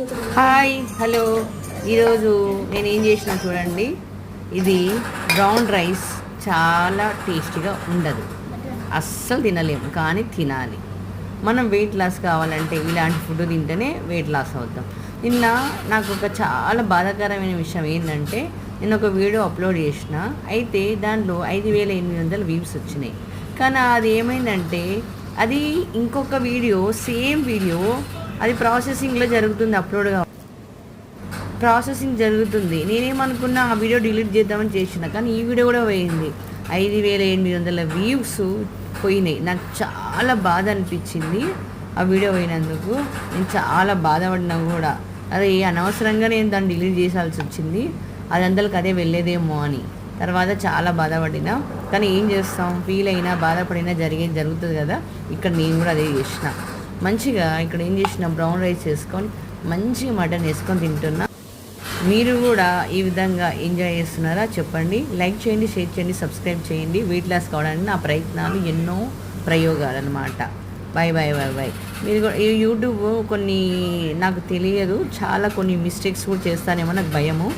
Hi hello. ఈరోజు నేను ఏం చేసిన చూడండి. ఇది బ్రౌన్ రైస్ చాలా టేస్టీగా ఉండదు. అస్సలు తినలేము కానీ తినాలి. మనం వెయిట్ లాస్ కావాలంటే ఇలాంటి ఫుడ్ తింటేనే వెయిట్ లాస్ అవుతాం. నిన్న నాకు ఒక చాలా బాధాకరమైన విషయం ఏంటంటే నేను ఒక వీడియో అప్లోడ్ చేసిన. అయితే దాంట్లో ఐదు వేల ఎనిమిది వందల వ్యూస్ వచ్చినాయి. కానీ అది ఏమైందంటే అది ఇంకొక వీడియో సేమ్ వీడియో అది ప్రాసెసింగ్లో జరుగుతుంది అప్లోడ్గా ప్రాసెసింగ్ జరుగుతుంది. నేనేమనుకున్నా ఆ వీడియో డిలీట్ చేద్దామని చేసిన కానీ ఈ వీడియో కూడా పోయింది. ఐదు వేల ఎనిమిది వందల వ్యూస్ పోయినాయి. నాకు చాలా బాధ అనిపించింది ఆ వీడియో పోయినందుకు. నేను చాలా బాధపడినా కూడా. అదే అనవసరంగా నేను దాన్ని డిలీట్ చేసాల్సి వచ్చింది. అది అందరికి అదే వెళ్ళేదేమో అని. తర్వాత చాలా బాధపడినా. కానీ ఏం చేస్తాం? ఫీల్ అయినా బాధపడినా జరిగేది జరుగుతుంది కదా. ఇక్కడ నేను కూడా అదే చేసిన. మంచిగా ఇక్కడ ఏం చేసిన బ్రౌన్ రైస్ వేసుకొని మంచిగా మటన్ వేసుకొని తింటున్నా. మీరు కూడా ఈ విధంగా ఎంజాయ్ చేస్తున్నారా చెప్పండి. లైక్ చేయండి షేర్ చేయండి సబ్స్క్రైబ్ చేయండి. వెయిట్ లాస్ కావడానికి నా ప్రయత్నాలు ఎన్నో ప్రయోగాలు అనమాట బాయ్ బాయ్ బాయ్ బాయ్ మీరు కూడా ఈ యూట్యూబ్ కొన్ని నాకు తెలియదు. చాలా కొన్ని మిస్టేక్స్ కూడా చేస్తానేమో నాకు భయము.